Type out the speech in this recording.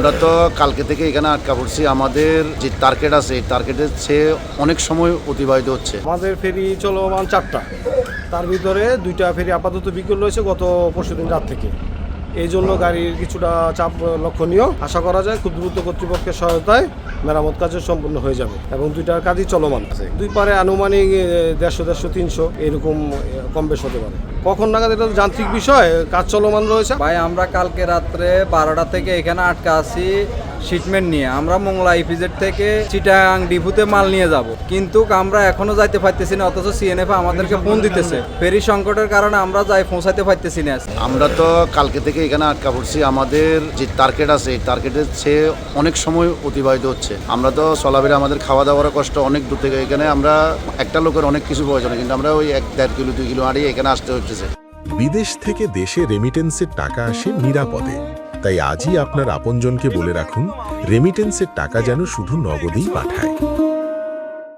আমরা তো কালকে থেকে এখানে আটকা পড়ছি। আমাদের যে টার্গেট আছে, এই টার্গেটের চেয়ে অনেক সময় অতিবাহিত হচ্ছে। আমাদের ফেরি চলমান চারটা। তার ভিতরে দুইটা ফেরি আপাতত বিকল রয়েছে গত পরশু দিন রাত থেকে। এই জন্য গাড়ির কিছুটা চাপ লক্ষণীয়। আশা করা যায় খুব দ্রুত কর্তৃপক্ষের সহায়তায় মেরামত কাজ সম্পূর্ণ হয়ে যাবে এবং দুইটার কাজই চলমান আছে। দুই পারে আনুমানিক দেড়শো দেড়শো তিনশো এরকম কম বেশ হতে পারে। কখন নাগাদ এটা তো যান্ত্রিক বিষয় কাজ চলমান রয়েছে? ভাই আমরা কালকে রাত্রে বারোটা থেকে এখানে আটকা আছি শিটমেন্ট নিয়ে। আমরা মোংলা ইপিজেড থেকে চিটাং ডিপুতে মাল নিয়ে যাব। কিন্তু আমরা এখনও যাইতে পারতেছি না অথচ সিএনএফ আমাদেরকে ফোন দিতেছে। ফেরি সংকটের কারণে আমরা যাই পৌঁছাইতে পারতেছি না। আমরা তো কালকে থেকে এখানে আটকা পড়ছি। আমাদের যে টার্গেট আছে, এই টার্গেটের চেয়ে অনেক সময় অতিবাহিত হচ্ছে। আমরা তো চলাফেরা আমাদের খাওয়া দাওয়ার কষ্ট অনেক দূর থেকে এখানে আমরা একটা লোকের অনেক কিছু প্রয়োজন কিন্তু আমরা ওই এক, দেড় কিলো, দুই কিলো হারিয়ে এখানে আসতে হচ্ছে। বিদেশ থেকে দেশে রেমিটেন্সের টাকা আসে নিরাপদে। তাই আজই আপনার আপনজনকে বলে রাখুন রেমিটেন্সের টাকা যেন শুধু নগদেই পাঠায়।